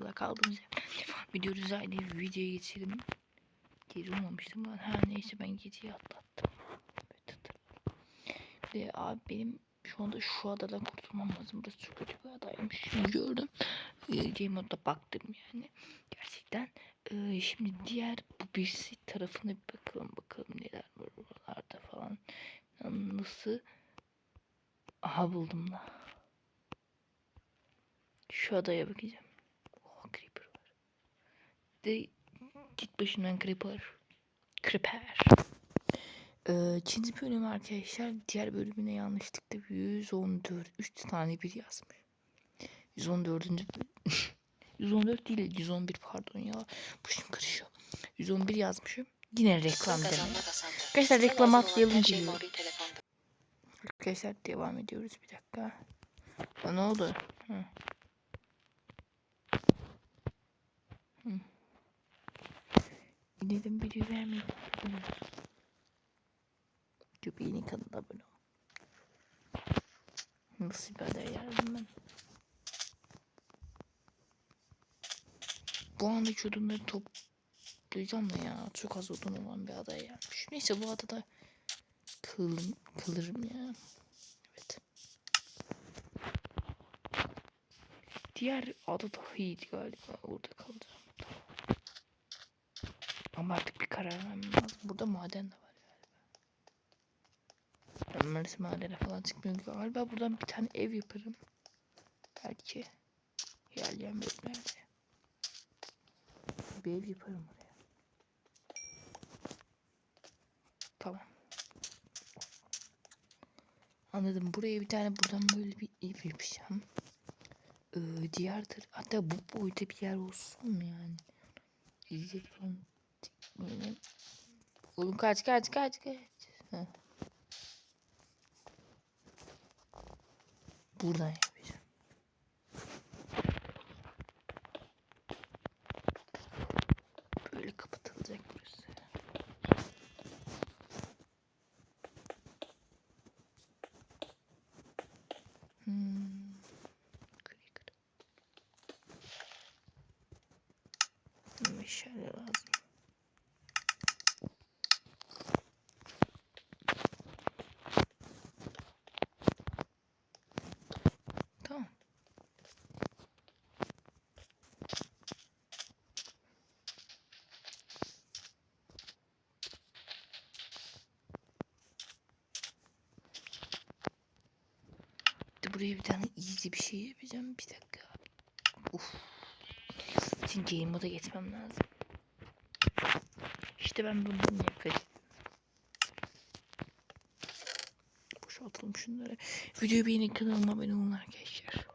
kanalımıza kaldığımız ediyoruz. Haydi videoya geçelim. Geri olmamıştım ben. Ha neyse ben geceyi atlattım. De abi benim şu anda şu adadan kurtulmam lazım. Burası çok kötü bir adaymış. Gördüm. Ee, Game mode'da baktım yani. Gerçekten. Ee, şimdi diğer bu birisi tarafına bir bakalım bakalım neler var oralarda falan. Nasıl? Aha buldum da. Şu adaya bakacağım. De git başımdan creeper. Creeper. Ee, ikinci bölüm arkadaşlar diğer bölümüne yanlışlıkla 114 3 tane bir yazmış. 114. bölüm. 114 değil 111 pardon ya. Başım karışıyor. 111 yazmışım. Yine reklam deme. Arkadaşlar reklam atlayalım geliyor. Arkadaşlar devam ediyoruz bir dakika. Aa, ne oldu? Hı. Hı. Dedim biri vermedi. Bunu. Göbeğinin kanına abone ol. Nasıl bir aday yazdım ben? Bu anda hiç odunları toplayacağım da ya. Çok az odun olan bir adaya gelmiş. Neyse bu adada kılım, kılırım ya. Evet. Diğer ada daha iyiydi galiba. Orada kalacağım. Ama artık bir karar vermem lazım. Burada maden de var galiba. Maalesef madene falan çıkmıyorum galiba. Buradan bir tane ev yaparım. Belki. İlerleyen bölümlerde. Bir ev yaparım oraya. Tamam. Anladım. Buraya bir tane buradan böyle bir ev yapacağım. Ee, diğer hatta bu boyda bir yer olsun mu yani? İyice böyle. Oğlum kaç kaç kaç kaç. Heh. Buradan yapacağım. Böyle kapatılacak burası. Hmm. Kırı kırı. Meşale lazım. Tamam. De buraya bir tane easy bir şey yapacağım. Bir dakika. Uf. Şimdi game moda geçmem lazım. İşte ben bundan nefret ediyorum. Boşaltalım şunları. Videoyu beğenin kanalıma abone olun arkadaşlar.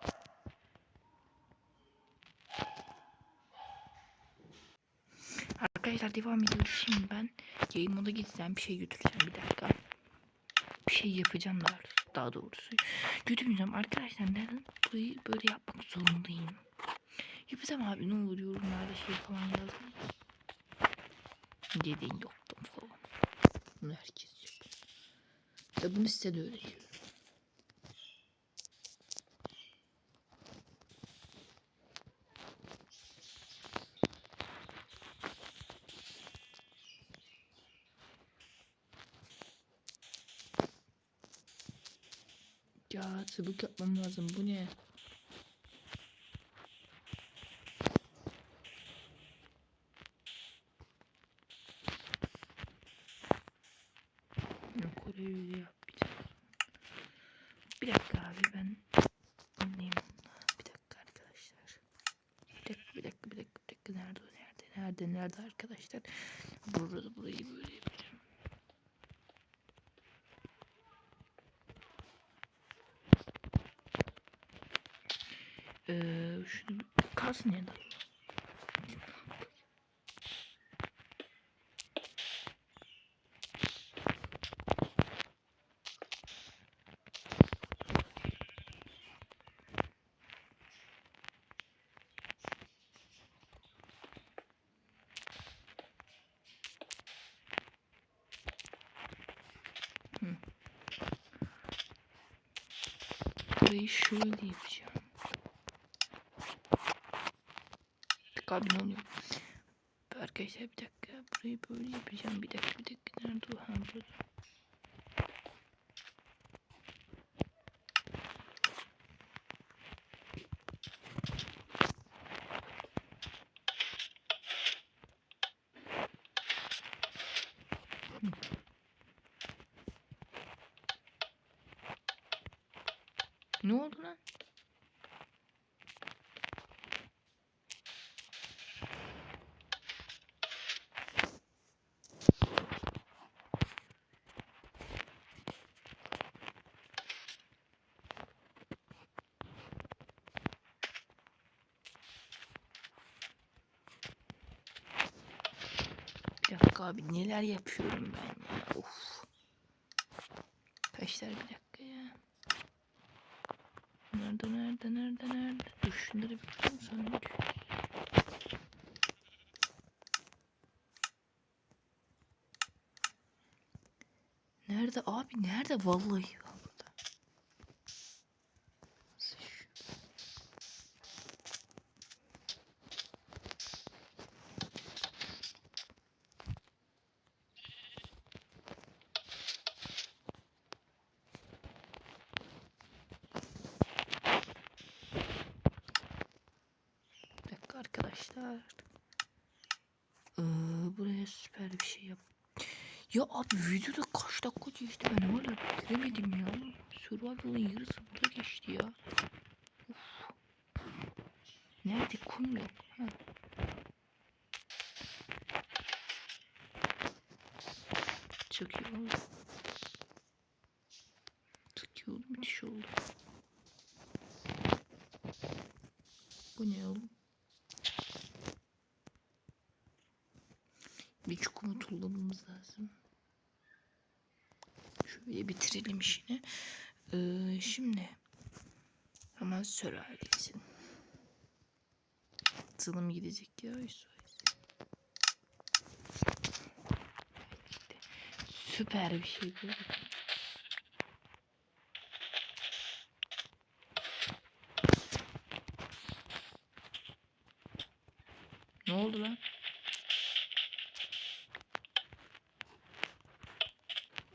Arkadaşlar devam ediyoruz. Şimdi ben game moda gideceğim. Bir şey götüreceğim. Bir dakika. Bir şey yapacağım daha, daha doğrusu. Götürmeyeceğim. Arkadaşlar neden burayı böyle yapmak zorundayım? Yapacağım abi ne olur yorumlarda şey falan yazın. Dediğin yoktum falan. Bunu herkes yapıyor. Ve bunu size de öğretiyorum. Ya çabuk yapmam lazım. Bu ne? Yok öyle yapmayacağım. Bir dakika abi ben anlayayım. Bir dakika arkadaşlar. Bir dakika bir dakika bir dakika bir dakika. Nerede nerede nerede nerede arkadaşlar? Burada burayı böyle Ee, şunu kalsın ya da. Burayı şöyle yapacağım. Dakika abi ne oluyor? Arkadaşlar bir dakika burayı böyle yapacağım. Bir dakika bir dakika nerede o? Ha burada. Ne oldu lan? Abi neler yapıyorum ben ya. Of. Kaçlar bir dakika ya. Nerede nerede nerede nerede? Dur şunları bir kırayım sonra Nerede abi nerede vallahi arkadaşlar. Ee, buraya süper bir şey yap. Ya abi videoda kaç dakika geçti ben hala bitiremedim ya. Survival'ın yarısı burada geçti ya. Of. Nerede kum yok? Ha. Çok iyi oldu. Çok iyi oldu müthiş oldu. Bu ne oğlum? Bir çukumu tullamamız lazım. Şöyle bitirelim işini. Ee, şimdi hemen sörerlesin. Tılım gidecek ya. Süper bir şey bu. Ne oldu lan?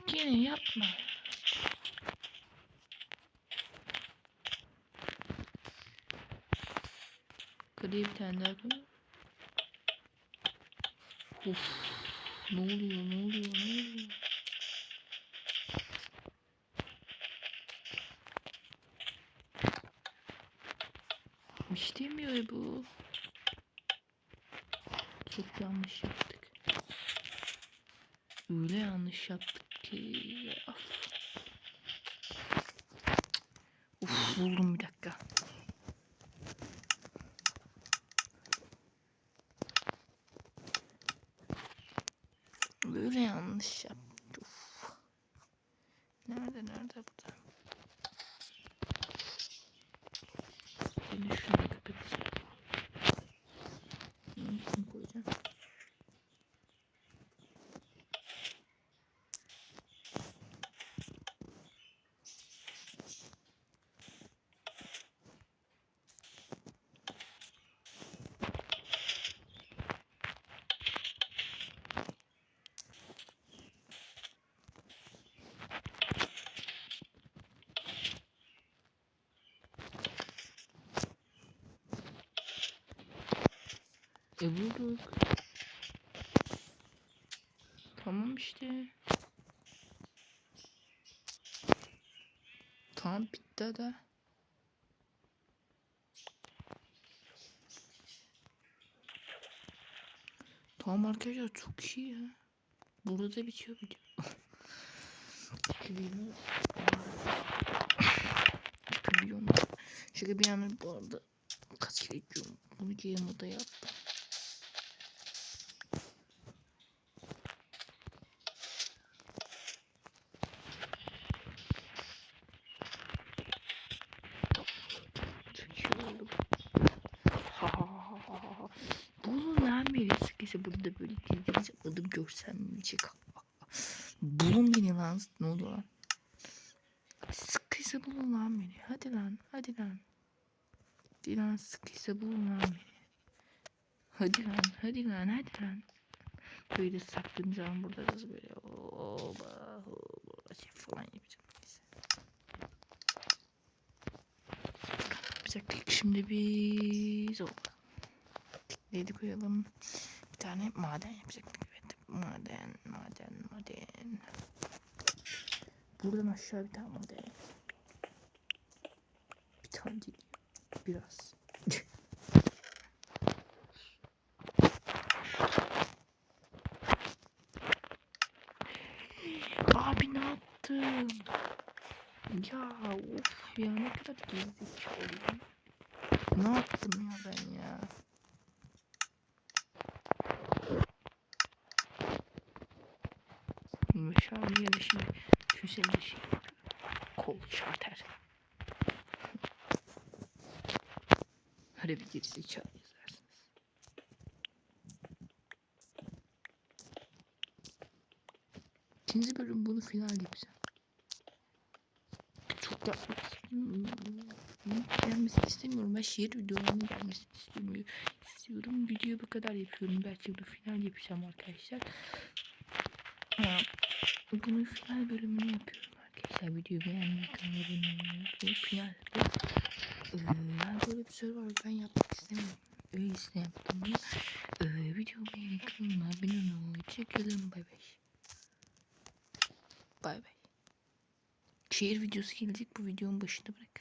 Gene yapma. Gri bir tane daha koy. Of. Ne oluyor ne oluyor ne oluyor? İşlemiyor bu. Çok yanlış yaptık. Öyle yanlış yaptık ki. Of. Uf buldum bir dakika. Böyle yanlış yaptık. Uf. Nerede nerede burada? Ben de şunu kapatacağım. Bunu koyacağım. E bulduk. Tamam işte. Tamam bitti hadi. Tamam arkadaşlar çok iyi ya. Burada da bitiyor video. Şaka bir yana bu arada kaç kere. Bunu GMO'da yaptım. Çok iyi oldu. Ha ha ha ha ha. Bulun lan sıkıysa burada böyle gizlice adım görselmeyecek. Bulun beni lan. Ne oldu lan? Sıkıysa bulun lan beni. Hadi lan. Hadi lan. Hadi lan sıkıysa bulun lan beni. Hadi lan, hadi lan, hadi lan. Böyle saklanacağım burada kız böyle. Oba, oba, şey falan yapacağım. Neyse. Yapacaktık şimdi biz o. Neydi koyalım? Bir tane maden yapacaktık. Evet. Maden, maden, maden. Buradan aşağı bir tane maden. Bir tane değil. Biraz. Abi ne yaptım? Ya of ya ne kadar gerizekalıyım. Ne yaptım ya ben ya? Şamiye de şimdi güzel bir şey. Kol şarter. Öyle bir gerizekalı yazarsınız. İkinci bölüm bunu final yapacağım. Çok yapmak istemiyorum. Gelmesini istemiyorum. Ben şehir videolarının gelmesini istemiyorum. istiyorum. Video bu kadar yapıyorum. Belki bunu final yapacağım arkadaşlar. Ha, bunun final bölümünü yapıyorum arkadaşlar. Videoyu beğenmeyi, kanalıma abone olmayı unutmayın. Final bu. Ee, ben böyle bir soru var. Ben yapmak istemiyorum. Öylesine yaptım bunu. Ee, videoyu beğenin, kanalıma abone olmayı. Çekelim. Bay bay. Bay bay. Şehir videosu gelecek. Bu videonun başında bırakın.